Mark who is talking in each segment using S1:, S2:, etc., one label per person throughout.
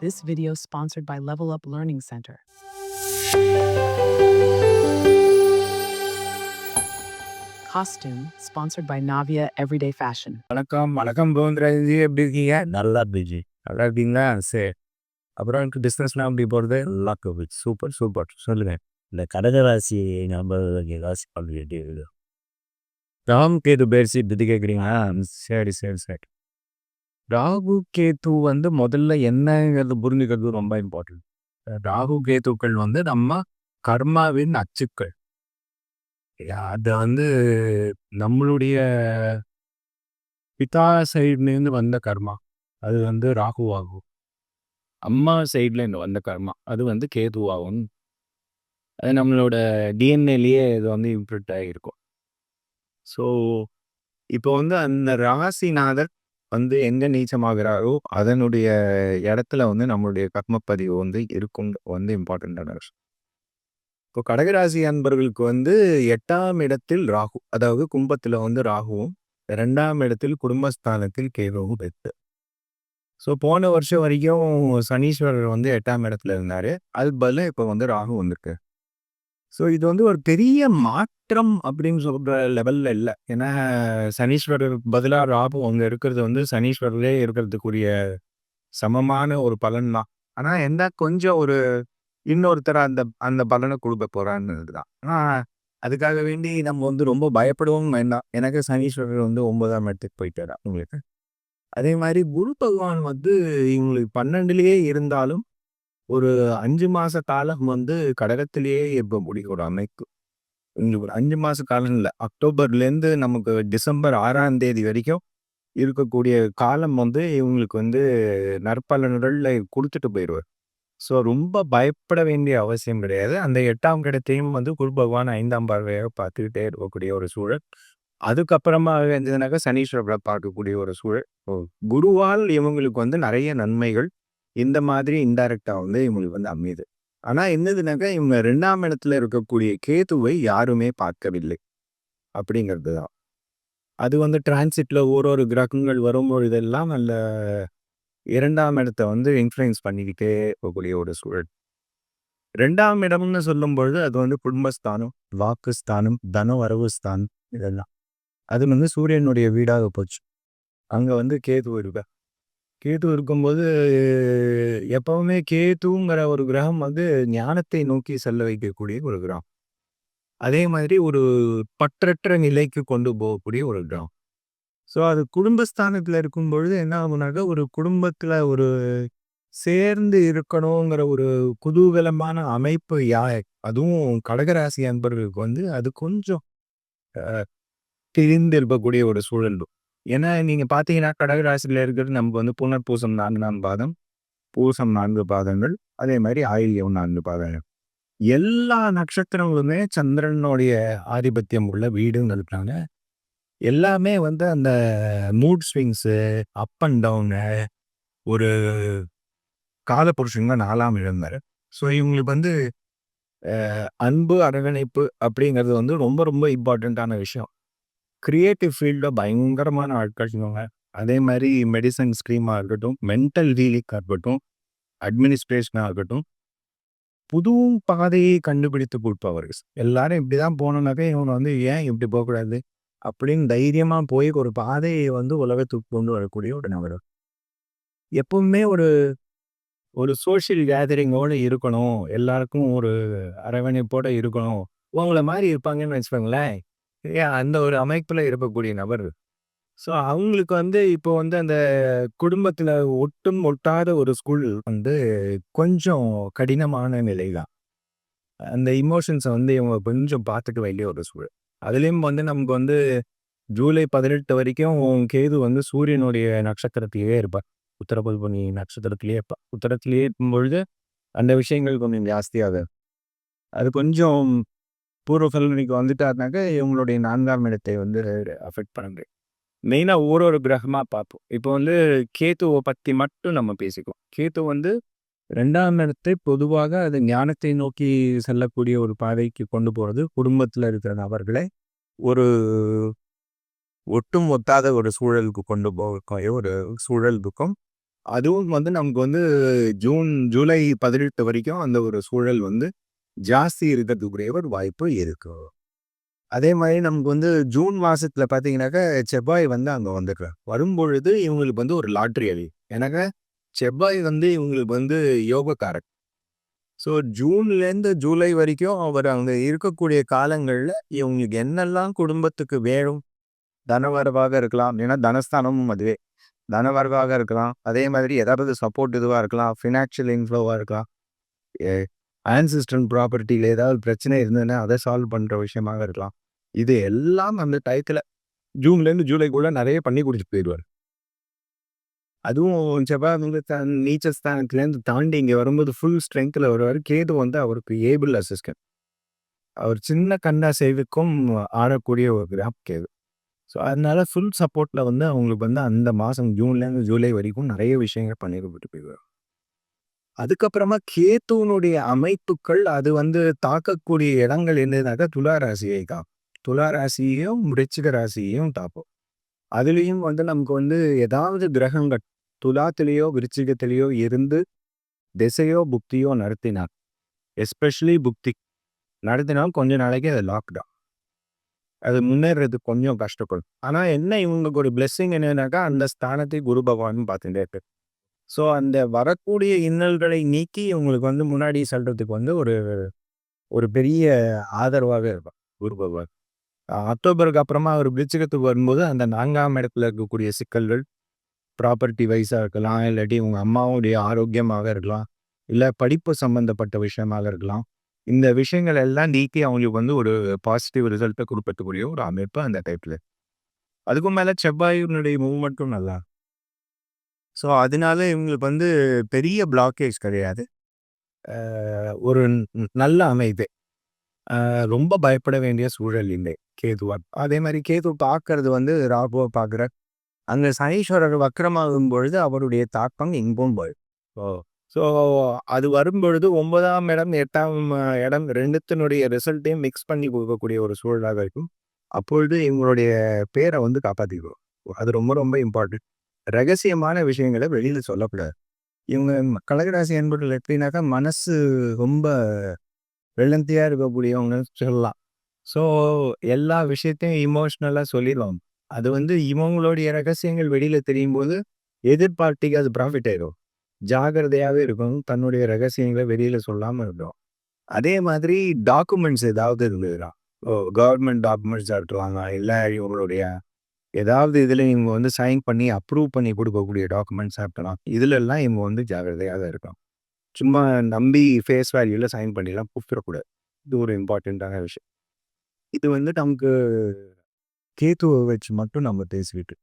S1: This video sponsored by Level Up Learning Center. Costume sponsored by Navia Everyday Fashion.
S2: வணக்கம் வணக்கம் கோவிந்தராஜி எப்படி இருக்கீங்க?
S3: நல்லா இருந்துச்சு
S2: நல்லா இருக்கீங்களா? சரி. அப்புறம் எனக்கு பிஸ்னஸ்லாம் எப்படி போகிறது
S3: கோவிட்
S2: சூப்பர் சூப்பர். சொல்லுங்க.
S3: இந்த கடகராசி நம்பர்களுக்கு ஏதாச்சும் பண்ண வேண்டியது
S2: ராகு கேது பயிற்சி பற்றி கேட்குறீங்களா சரி சரி சரி. ராகு கேது வந்து முதல்ல என்னங்கிறது புரிஞ்சுக்கிறது ரொம்ப இம்பார்ட்டன்ட் ராகு கேதுக்கள் வந்து நம்ம கர்மாவின் அச்சுக்கள். அது வந்து நம்மளுடைய பிதா சைட்லேருந்து வந்த கர்மா. அது வந்து ராகுவாகும் அம்மா சைட்லேருந்து வந்த கர்மா. அது வந்து கேதுவாகும். அது நம்மளோட டிஎன்ஏலேயே இது வந்து இம்ப்ரூட் ஆகியிருக்கும் ஸோ இப்போ வந்து அந்த ராசிநாதர் வந்து எங்கே நீச்சமாகிறாரோ அதனுடைய இடத்துல வந்து நம்மளுடைய கர்மப்பதிவு வந்து இருக்கும் வந்து இம்பார்ட்டண்ட்டான விஷயம் இப்போ கடகராசி அன்பர்களுக்கு வந்து எட்டாம் இடத்தில் ராகு அதாவது கும்பத்தில் வந்து ராகுவும் ரெண்டாம் இடத்தில் குடும்பஸ்தானத்தில் கேதுவும் பெற்று ஸோ போன வருஷம் வரைக்கும் சனீஸ்வரர் வந்து எட்டாம் இடத்துல இருந்தார். அது பதிலாக இப்போ வந்து ராகு வந்திருக்கு. ஸோ இது வந்து ஒரு பெரிய மாற்றம் அப்படின்னு சொல்கிற லெவலில் இல்லை. ஏன்னா சனீஸ்வரர் பதிலாக ராகு அங்கே இருக்கிறது வந்து சனீஸ்வரரே இருக்கிறதுக்குரிய சமமான ஒரு பலன் தான். ஆனால் என்ன கொஞ்சம் ஒரு இன்னொருத்தர் அந்த அந்த பலனை கொடுக்க போகிறான்னு தான். ஆனால் அதுக்காக வேண்டி நம்ம வந்து ரொம்ப பயப்படவும் வேண்டாம். எனக்கு சனீஸ்வரர் வந்து ஒன்பதாம் இடத்துக்கு போயிட்டாரா உங்களுக்கு. அதே மாதிரி குரு பகவான் வந்து இவங்களுக்கு பன்னெண்டுலேயே இருந்தாலும் ஒரு அஞ்சு மாச காலம் வந்து கடகத்திலேயே இப்போ முடிய ஒரு அமைப்பு. இவங்களுக்கு ஒரு அஞ்சு மாச காலம் இல்லை. அக்டோபர்லேருந்து நமக்கு டிசம்பர் ஆறாம் தேதி வரைக்கும் இருக்கக்கூடிய காலம் வந்து இவங்களுக்கு வந்து நற்பலன்களில் கொடுத்துட்டு போயிடுவார். ஸோ ரொம்ப பயப்பட வேண்டிய அவசியம் கிடையாது. அந்த எட்டாம் கிடத்தையும் வந்து குரு பகவான் ஐந்தாம் பார்வையாக பார்த்துக்கிட்டே இருக்கக்கூடிய ஒரு சூழல். அதுக்கப்புறமா இருந்ததுனாக்கா சனீஸ்வரரை பார்க்கக்கூடிய ஒரு சூழல். குருவால் இவங்களுக்கு வந்து நிறைய நன்மைகள். இந்த மாதிரி இன்டைரக்டாக வந்து இவங்களுக்கு வந்து அமையுது. ஆனால் என்னதுனாக்கா இவங்க ரெண்டாம் இடத்துல இருக்கக்கூடிய கேதுவை யாருமே பார்க்கவில்லை. அப்படிங்கிறது தான். அது வந்து டிரான்சிட்டில் ஒரு ஒரு கிரகங்கள் வரும்பொழுதெல்லாம் நல்ல இரண்டாம் இடத்தை வந்து இன்ஃப்ளூயன்ஸ் பண்ணிக்கிட்டே போகக்கூடிய ஒரு சூழல். ரெண்டாம் இடம்னு சொல்லும் பொழுது அது வந்து குடும்பஸ்தானம் வாக்குஸ்தானம் தன வரவு ஸ்தானம் இதெல்லாம். அது வந்து சூரியனுடைய வீடாக போச்சு. அங்கே வந்து கேது இருக்க. கேது இருக்கும்போது எப்பவுமே கேதுங்கிற ஒரு கிரகம் வந்து ஞானத்தை நோக்கி செல்ல வைக்கக்கூடிய ஒரு கிரகம். அதே மாதிரி ஒரு பற்றற்ற நிலைக்கு கொண்டு போகக்கூடிய ஒரு கிரகம். ஸோ அது குடும்பஸ்தானத்தில் இருக்கும் பொழுது என்ன ஆகுனாக்கா ஒரு குடும்பத்தில் ஒரு சேர்ந்து இருக்கணுங்கிற ஒரு குதூகலமான அமைப்பு யா அதுவும் கடகராசி அன்பர்களுக்கு வந்து அது கொஞ்சம் திரிந்து இருக்கக்கூடிய ஒரு சூழல். ஏன்னா நீங்க பார்த்தீங்கன்னா கடகராசியில் இருக்கிறது நமக்கு வந்து புனர்பூசம் நான்கு நான்கு பாதம் பூசம் நான்கு பாதங்கள் அதே மாதிரி ஆயில்யம் நான்கு பாதங்கள். எல்லா நட்சத்திரங்களுமே சந்திரனுடைய ஆதிபத்தியம் உள்ள வீடுங்கிறதுனால எல்லாமே வந்து அந்த mood swings up and down ஒரு கால புருஷங்க நாலாம் இழந்தார் ஸோ இவங்களுக்கு வந்து அன்பு அரவணைப்பு அப்படிங்கிறது வந்து ரொம்ப ரொம்ப இம்பார்ட்டண்ட்டான விஷயம். கிரியேட்டிவ் ஃபீல்டில் பயங்கரமான ஆட்கள் இவங்க அதே மாதிரி மெடிசன் ஸ்க்ரீமாக இருக்கட்டும் மென்டல் ஹீலிங்காக இருக்கட்டும் அட்மினிஸ்ட்ரேஷனாக இருக்கட்டும் புது பாதையை கண்டுபிடித்து கொடுப்பவர்கள் எல்லாரும் இப்படி தான் போனோம்னாக்கா இவங்க வந்து ஏன் இப்படி போகக்கூடாது? அப்படின்னு தைரியமாக போய் ஒரு பாதையை வந்து உலகத்துக்கு கொண்டு வரக்கூடிய ஒரு நபர். எப்பவுமே ஒரு ஒரு சோஷியல் கேதரிங்கோடு இருக்கணும். எல்லாருக்கும் ஒரு அரவணைப்போடு இருக்கணும். உங்களை மாதிரி இருப்பாங்கன்னு வச்சுக்கோங்களேன். ஏன் அந்த ஒரு அமைப்பில் இருக்கக்கூடிய நபர். ஸோ அவங்களுக்கு வந்து இப்போ வந்து அந்த குடும்பத்தில் ஒட்டும் ஒட்டாத ஒரு ஸ்கூல் வந்து கொஞ்சம் கடினமான நிலை தான் அந்த இமோஷன்ஸை வந்து இவங்க கொஞ்சம் பார்த்துக்க வேண்டிய ஒரு சூழல் அதுலேயும் வந்து நமக்கு வந்து ஜூலை பதினெட்டு வரைக்கும் கேது வந்து சூரியனுடைய நட்சத்திரத்திலேயே இருப்பார் உத்தரபுல்பனி நட்சத்திரத்திலேயே இருப்பார் உத்தரத்திலேயே இருக்கும் பொழுது அந்த விஷயங்கள் கொஞ்சம் ஜாஸ்தியாக அது கொஞ்சம் பூர்வ கல்லூரிக்கு வந்துட்டாருனாக்க இவங்களுடைய நான்காம் இடத்தை வந்து அஃபெக்ட் பண்ணுறது மெயினாக ஒரு ஒரு கிரகமாக பார்ப்போம். இப்போ வந்து கேத்துவை பற்றி மட்டும் நம்ம பேசிக்குவோம். கேத்து வந்து ரெண்டாம் இடத்தை பொதுவாக அது ஞானத்தை நோக்கி செல்லக்கூடிய ஒரு பாதைக்கு கொண்டு போகிறது குடும்பத்தில் இருக்கிற நபர்களை ஒரு ஒட்டும் ஒத்தாத ஒரு சூழலுக்கு கொண்டு போகக்கூடிய ஒரு சூழல் இருக்கும். அதுவும் வந்து நமக்கு வந்து ஜூன், ஜூலை 18 வரைக்கும் அந்த ஒரு சூழல் வந்து ஜாஸ்தி இருக்கிறதுக்குரிய ஒரு வாய்ப்பு இருக்கும் அதே மாதிரி நமக்கு வந்து ஜூன் மாதத்தில் பார்த்தீங்கன்னாக்கா, செவ்வாய் வந்து அங்கே வந்துடுறார். வரும்பொழுது இவங்களுக்கு வந்து ஒரு லாட்ரி அடி. ஏன்னாக்கா, செவ்வாய் வந்து இவங்களுக்கு வந்து யோகக்காரக். ஸோ ஜூன்லேருந்து ஜூலை வரைக்கும் அவர் அங்கே இருக்கக்கூடிய காலங்களில் இவங்களுக்கு என்னெல்லாம் குடும்பத்துக்கு வேணும், தனவரவாக இருக்கலாம். ஏன்னா தனஸ்தானமும் அதுவே. தனவரவாக இருக்கலாம். அதே மாதிரி ஏதாவது சப்போர்ட் இதுவாக இருக்கலாம். ஃபினான்ஷியல் இன்ஃப்ளோவாக இருக்கலாம். ஆன்சிஸ்டன் ப்ராப்பர்ட்டியில் ஏதாவது பிரச்சனை இருந்ததுன்னா, அதை சால்வ் பண்ணுற விஷயமாக இருக்கலாம். இது எல்லாம் அந்த டயத்தில் ஜூன்லேருந்து ஜூலைக்குள்ளே நிறைய பண்ணி கொடுத்து போயிடுவார் அதுவும் செவ்வாய் வந்து தன் நீச்ச ஸ்தானத்துலேருந்து தாண்டி இங்கே வரும்போது ஃபுல் ஸ்ட்ரென்த்தில் வருவார் கேது வந்து அவருக்கு ஏபிள் அசிஸ்டன்ட். அவர் சின்ன கண்ணாசைவுக்கும் ஆடக்கூடிய ஒரு கிராப் கேது. ஸோ அதனால ஃபுல் சப்போர்ட்டில் வந்து அவங்களுக்கு வந்து அந்த மாதம் ஜூன்லேருந்து ஜூலை வரைக்கும் நிறைய விஷயங்கள் பண்ணி போயிடுவார் அதுக்கப்புறமா கேத்துவினுடைய அமைப்புக்கள் அது வந்து தாக்கக்கூடிய இடங்கள் என்னதுனாக்கா, துலா ராசியை தான் துலா ராசியையும், விருச்சிக ராசியையும் தாக்கும். அதுலேயும் வந்து நமக்கு வந்து ஏதாவது கிரகங்கள் துலாத்திலேயோ, விருச்சிகத்திலேயோ இருந்து திசையோ, புக்தியோ நடத்தினார் எஸ்பெஷலி புக்தி நடத்தினால் கொஞ்ச நாளைக்கு அது லாக்டவுன். அது முன்னேறது கொஞ்சம் கஷ்டப்படும். ஆனால் என்ன இவங்களுக்கு ஒரு பிளெஸ்ஸிங் என்னன்னாக்கா, அந்த ஸ்தானத்தை குரு பகவான் பார்த்துட்டே இருக்கு ஸோ அந்த வரக்கூடிய இன்னல்களை நீக்கி இவங்களுக்கு வந்து முன்னாடி செல்றதுக்கு வந்து ஒரு ஒரு பெரிய ஆதரவாக இருப்பான் குரு பகவான். அக்டோபருக்கு அப்புறமா அவர் விருச்சிகத்துக்கு வரும்போது அந்த நான்காம் இடத்துல இருக்கக்கூடிய சிக்கல்கள், ப்ராப்பர்ட்டி வைஸாக இருக்கலாம். இல்லாட்டி உங்கள் அம்மாவுடைய ஆரோக்கியமாக இருக்கலாம். இல்லை படிப்பு சம்மந்தப்பட்ட விஷயமாக இருக்கலாம். இந்த விஷயங்கள் எல்லாம் நீக்கி அவங்களுக்கு வந்து ஒரு பாசிட்டிவ் ரிசல்ட்டை குடுக்கக்கூடிய ஒரு அமைப்பு அந்த டைப்பில் அதுக்கும் மேலே செவ்வாயினுடைய மூவ்மெண்ட்டும் நல்லா ஸோ அதனால இவங்களுக்கு வந்து பெரிய பிளாக்கேஜ் கிடையாது. ஒரு நல்ல அமைப்பு. ரொம்ப பயப்பட வேண்டிய சூழல் இல்லை. கேதுவா. அதே மாதிரி கேது பார்க்கறது வந்து ராகுவை பார்க்குற அந்த சனீஸ்வரர் வக்கரமாகும் பொழுது அவருடைய தாக்கம் எங்கும் வரும். ஓ! ஸோ அது வரும்பொழுது ஒன்பதாம் இடம், எட்டாம் இடம் ரெண்டுத்தினுடைய ரிசல்ட்டையும் மிக்ஸ் பண்ணி கொடுக்கக்கூடிய ஒரு சூழலாக இருக்கும். அப்பொழுது இவங்களுடைய பேரை வந்து காப்பாற்றிக்குவோம் அது ரொம்ப ரொம்ப இம்பார்ட்டன்ட். ரகசியமான விஷயங்களை வெளியில் சொல்லக்கூடாது. இவங்க கடகராசி என்பவர்கள் எப்படின்னாக்கா, மனசு ரொம்ப வெள்ளந்தியாக இருக்கக்கூடியவங்கன்னு சொல்லலாம். ஸோ எல்லா விஷயத்தையும் இமோஷ்னலாக சொல்லிடுவாங்க அது வந்து இவங்களுடைய ரகசியங்கள் வெளியில தெரியும்போது, எதிர் பார்ட்டிக்கு அது ப்ராஃபிட் ஆயிடும் ஜாகிரதையாகவே இருக்கும் தன்னுடைய ரகசியங்களை வெளியில சொல்லாம இருக்கும் அதே மாதிரி டாக்குமெண்ட்ஸ் ஏதாவது இருந்ததுன்னா, ஓ கவர்மெண்ட் டாக்குமெண்ட்ஸ் இருக்கலாம். இல்லை இவங்களுடைய ஏதாவது இதில் இவங்க வந்து சைன் பண்ணி அப்ரூவ் பண்ணி கொடுக்கக்கூடிய டாக்குமெண்ட்ஸ் இருக்கலாம். இதுலலாம் இவங்க வந்து ஜாக்கிரதையாக இருக்கும் சும்மா நம்பி ஃபேஸ் வேல்யூல சைன் பண்ணிலாம் கூப்பிடக்கூடாது இது ஒரு இம்பார்ட்டண்ட்டான விஷயம். இது வந்து நமக்கு கேத்துவ வச்சு மட்டும் நம்ம பேசிக்கிட்டு.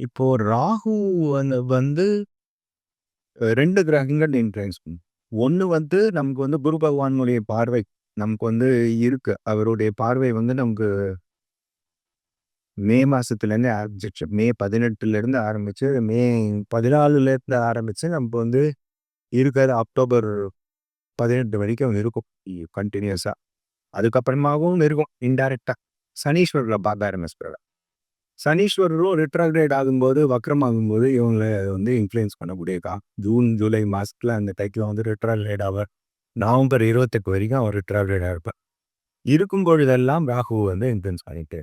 S2: இப்போ ராகு வந்து ரெண்டு கிரகங்கள் இன்ஃப்ளூயன்ஸ் பண்ணும். வந்து நமக்கு வந்து குரு பகவானுடைய பார்வை நமக்கு வந்து இருக்கு. அவருடைய பார்வை வந்து நமக்கு மே மாசத்துலேருந்து ஆரம்பிச்சிருச்சு. மே 18லேருந்து ஆரம்பிச்சு, மே 14லேருந்து ஆரம்பிச்சு நமக்கு வந்து இருக்கிறது அக்டோபர் 18 வரைக்கும் இருக்கும். கண்டினியூஸாக அதுக்கப்புறமாகவும் இருக்கும் இன்டைரக்டாக சனீஸ்வரர பார்க்க ஆரம்பிச்சுருவாரு. சனீஸ்வரரும் ரிட்ராக்ரேட் ஆகும்போது, வக்ரமாகும்போது இவங்கள வந்து இன்ஃப்ளூயன்ஸ் பண்ணக்கூடியக்கா ஜூன், ஜூலை மாதத்தில் அந்த டைக்கில் வந்து ரிட்ராக்ரேட் ஆவார். நவம்பர் 28 வரைக்கும் அவர் ரிட்ராக்ரேடாக இருப்பார். இருக்கும் பொழுதெல்லாம் ராகு வந்து இன்ஃப்ளூயன்ஸ் பண்ணிட்டு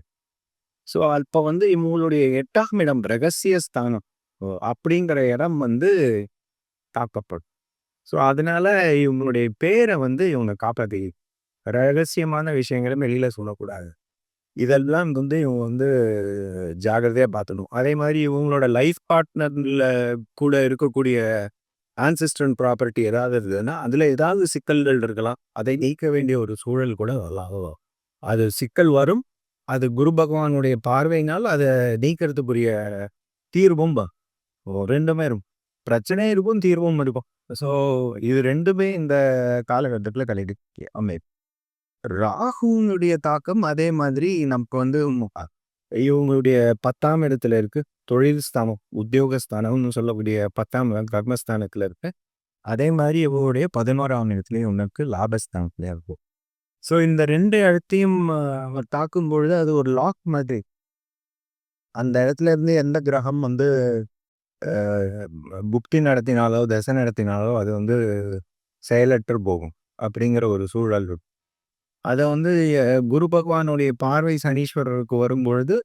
S2: ஸோ அப்போ வந்து இவங்களுடைய எட்டாம் இடம் ரகசிய ஸ்தானம். ஓ அப்படிங்கிற இடம் வந்து தாக்கப்படும். ஸோ அதனால இவங்களுடைய பேரை வந்து இவங்க காப்பாற்றி ரகசியமான விஷயங்களும் வெளியில் சொல்லக்கூடாது. இதெல்லாம் வந்து இவங்க வந்து ஜாக்கிரதையா பார்த்துக்கணும். அதே மாதிரி இவங்களோட லைஃப் பார்ட்னர்ல கூட இருக்கக்கூடிய ஆன்சிஸ்டன் ப்ராப்பர்ட்டி ஏதாவது இருந்ததுன்னா, அதுல ஏதாவது சிக்கல்கள் இருக்கலாம். அதை நீக்க வேண்டிய ஒரு சூழல் கூட வரலாம். அது சிக்கல் வரும். அது குரு பகவானுடைய பார்வையினால் அத நீக்கிறதுக்குரிய தீர்வும் ரெண்டுமே இருக்கும். பிரச்சனையும் இருக்கும், தீர்வும் இருக்கும். ஸோ இது ரெண்டுமே இந்த காலகட்டத்தில் கிடைக்கும் அமைப்பு ராகுனுடைய தாக்கம் அதே மாதிரி நமக்கு வந்து இவங்களுடைய பத்தாம் இடத்துல இருக்கு. தொழில் ஸ்தானம் உத்தியோகஸ்தானம்னு சொல்லக்கூடிய பத்தாம் கர்மஸ்தானத்துல இருக்கு. அதே மாதிரி இவங்களுடைய பதினோராம் இடத்துலையும் உனக்கு லாபஸ்தானத்துல இருக்கும் ஸோ இந்த ரெண்டு இடத்தையும் அவர் தாக்கும் பொழுது அது ஒரு லாக் மாதிரி. அந்த இடத்துல இருந்து எந்த கிரகம் வந்து புக்தி நடத்தினாலோ தசை நடத்தினாலோ அது வந்து செயலற்று போகும் அப்படிங்கிற ஒரு சூழல் இருக்கும் அதை வந்து குரு பகவானுடைய பார்வை சனீஸ்வரருக்கு வரும்பொழுது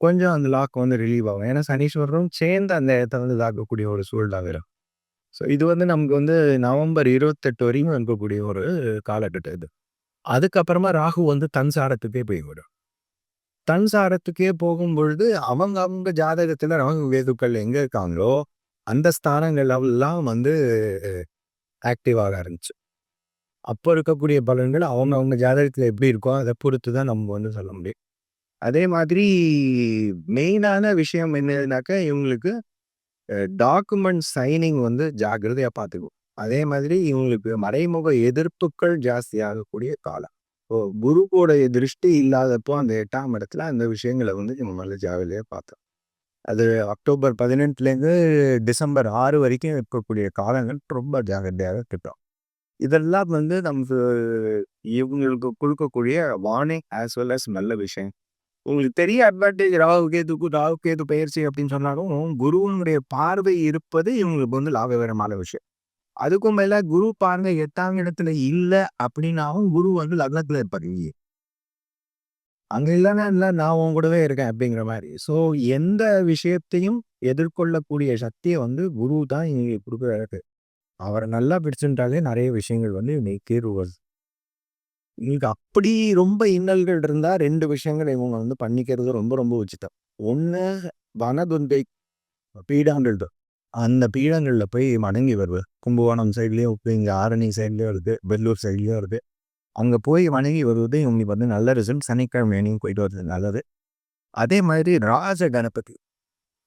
S2: கொஞ்சம் அந்த லாக் வந்து ரிலீவ் ஆகும். ஏன்னா சனீஸ்வரரும் சேர்ந்து அந்த இடத்த வந்து தாக்கக்கூடிய ஒரு சூழலாக வரும் ஸோ இது வந்து நமக்கு வந்து நவம்பர் இருபத்தெட்டு வரைக்கும் இருக்கக்கூடிய ஒரு காலகட்டம் இது. அதுக்கப்புறமா ராகு வந்து தன் சாரத்துக்கே போய் விடும். தன் சாரத்துக்கே போகும் பொழுது அவங்க அவங்க ஜாதகத்தில் ராகு வேதுக்கள் எங்கே இருக்காங்களோ அந்த ஸ்தானங்கள் எல்லாம் வந்து ஆக்டிவ் ஆக ஆரம்பிச்சு. அப்போ இருக்கக்கூடிய பலன்கள் அவங்க அவங்க ஜாதகத்தில் எப்படி இருக்கோ அதை பொறுத்து தான் நம்ம வந்து சொல்ல முடியும். அதே மாதிரி மெயினான விஷயம் என்னதுனாக்கா இவங்களுக்கு டாக்குமெண்ட் சைனிங் வந்து ஜாக்கிரதையாக பார்த்துக்கும் அதே மாதிரி இவங்களுக்கு மறைமுக எதிர்ப்புகள் ஜாஸ்தியாகக்கூடிய காலம். இப்போ குருவோடைய திருஷ்டி இல்லாதப்போ அந்த எட்டாம் இடத்துல அந்த விஷயங்களை வந்து நம்ம நல்ல ஜாகிரதையாக பார்த்தோம் அது அக்டோபர் பதினெட்டுலேருந்து டிசம்பர் ஆறு வரைக்கும் இருக்கக்கூடிய காலங்கள் ரொம்ப ஜாகிரதையாக கிட்டோம் இதெல்லாம் வந்து நமக்கு இவங்களுக்கு கொடுக்கக்கூடிய வார்னிங் ஆஸ் வெல் அஸ் நல்ல விஷயம். உங்களுக்கு தெரிய அட்வான்டேஜ் ராகு கேதுக்கு ராகு கேது பயிற்சி அப்படின்னு சொன்னாலும் குருவனுடைய பார்வை இருப்பது இவங்களுக்கு வந்து லாபகரமான விஷயம். அதுக்கும் மேல குரு பார்வை எட்டாம் இடத்துல இல்லை அப்படின்னாலும் குரு வந்து லக்னத்துல இருப்பாரு அங்க இல்லைன்னா இல்லை நான் உன் கூடவே இருக்கேன் அப்படிங்கிற மாதிரி. ஸோ எந்த விஷயத்தையும் எதிர்கொள்ளக்கூடிய சக்தியை வந்து குரு தான் இங்கே கொடுக்குறாரு. அவரை நல்லா பிடிச்சுட்டாலே நிறைய விஷயங்கள் வந்து இன்னைக்கு தீர்வு வருது. அப்படி ரொம்ப இன்னல்கள் இருந்தா ரெண்டு விஷயங்கள் இவங்க வந்து பண்ணிக்கிறது ரொம்ப ரொம்ப உச்சிதம். ஒன்று வனதுந்தை பீடாங்கள் அந்த பீடங்களில் போய் மடங்கி வருவது கும்பகோணம் சைட்லேயும் இப்போ இங்கே ஆரணி சைட்லேயும் இருக்குது பெல்லூர் சைட்லேயும் இருக்குது அங்கே போய் வணங்கி வருவது இவங்களுக்கு வந்து நல்ல ரிசல்ட் சனிக்கிழமை அன்னைக்கு போயிட்டு வருது நல்லது. அதே மாதிரி ராஜ கணபதி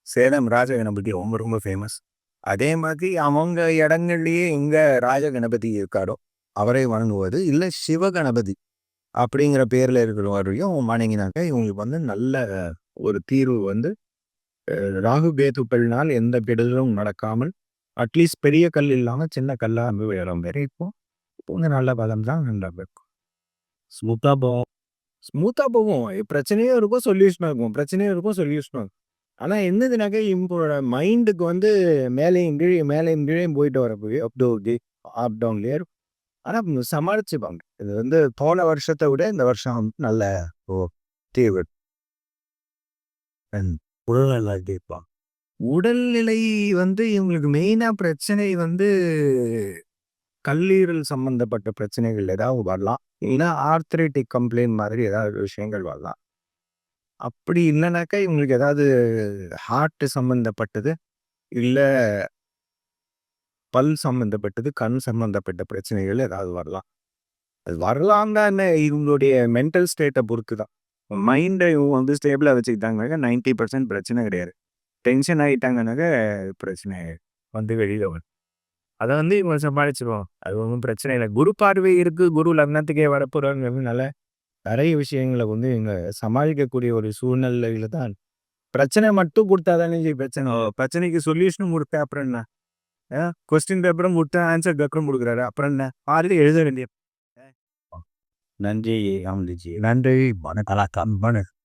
S2: சேலம் ராஜ கணபதி ரொம்ப ரொம்ப ஃபேமஸ் அதே மாதிரி அவங்க இடங்கள்லயே எங்கே ராஜ கணபதி இருக்காரோ அவரை வணங்குவது இல்லை சிவகணபதி அப்படிங்கிற பேரில் இருக்கிறவரையும் வணங்கினாக்க இவங்களுக்கு வந்து நல்ல ஒரு தீர்வு வந்து ராகு கேதுக்கள்னால் எந்த கெடுதலும் நடக்காமல் அட்லீஸ்ட் பெரிய கல் இல்லாமல் சின்ன கல்லாக வந்து உயரம் வரை இருக்கும் கொஞ்சம் நல்ல பலம் தான் நல்லா இருக்கும்.
S3: ஸ்மூத்தாக போகும்.
S2: ஸ்மூத்தாக போகும். பிரச்சனையும் இருக்கும் சொல்யூஷனாக இருக்கும். பிரச்சனையும் இருக்கும் சொல்யூஷனாக இருக்கும். ஆனால் என்னதுனாக்க இவங்களோட மைண்டுக்கு வந்து மேலேயும் கீழே மேலேயும் கீழே போயிட்டு வரப்போய் அப் டவுன் அப் டவுன்லேயே இருக்கும் ஆனால் சமாளிச்சுப்பாங்க. இது வந்து போன வருஷத்தை விட இந்த வருஷம் நல்ல ஓ தீர்வு.
S3: உடல்நல கேட்பான்
S2: உடல்நிலை வந்து இவங்களுக்கு மெயினாக பிரச்சனை வந்து கல்லீரல் சம்பந்தப்பட்ட பிரச்சனைகள் ஏதாவது வரலாம். இல்லைன்னா ஆர்த்ரைட்டிக் கம்ப்ளைண்ட் மாதிரி ஏதாவது விஷயங்கள் வரலாம். அப்படி இல்லைனாக்கா இவங்களுக்கு ஏதாவது ஹார்ட் சம்மந்தப்பட்டது இல்லை பல் சம்மந்தப்பட்டது கண் சம்மந்தப்பட்ட பிரச்சனைகள் ஏதாவது வரலாம். அது வரலாம் தான் என்ன இவங்களுடைய மென்டல் ஸ்டேட்டை பொறுத்து தான். மைண்டை இவங்க வந்து ஸ்டேபிளாக வச்சுக்கிட்டாங்கனாக்கா நைன்டி பர்சன்ட் பிரச்சனை கிடையாது. டென்ஷன் ஆகிட்டாங்கனாக்க பிரச்சனை வந்து வெளியில் வரும். அதை வந்து இவங்க சமாளிச்சிருவோம் அது ஒன்றும் பிரச்சனை இல்லை. குரு பார்வை இருக்கு. குரு லக்னத்துக்கே வரப்போறாங்கிறதுனால நிறைய விஷயங்களை வந்து இவங்க சமாளிக்கக்கூடிய ஒரு சூழ்நிலையில தான். பிரச்சனை மட்டும் கொடுத்தா தானே ஜி பிரச்சனை? பிரச்சனைக்கு சொல்யூஷனும் கொடுத்தேன் அப்புறம் என்ன? கொஸ்டின் பேப்பரும் கொடுத்தேன் ஆன்சர் பேப்பரும் கொடுக்குறாரு. அப்புறம் என்ன? ஆல்ரெடி எழுத வேண்டிய
S3: நன்றி அமிர்ஜி
S2: நன்றி
S3: வணக்கம். வணக்கம்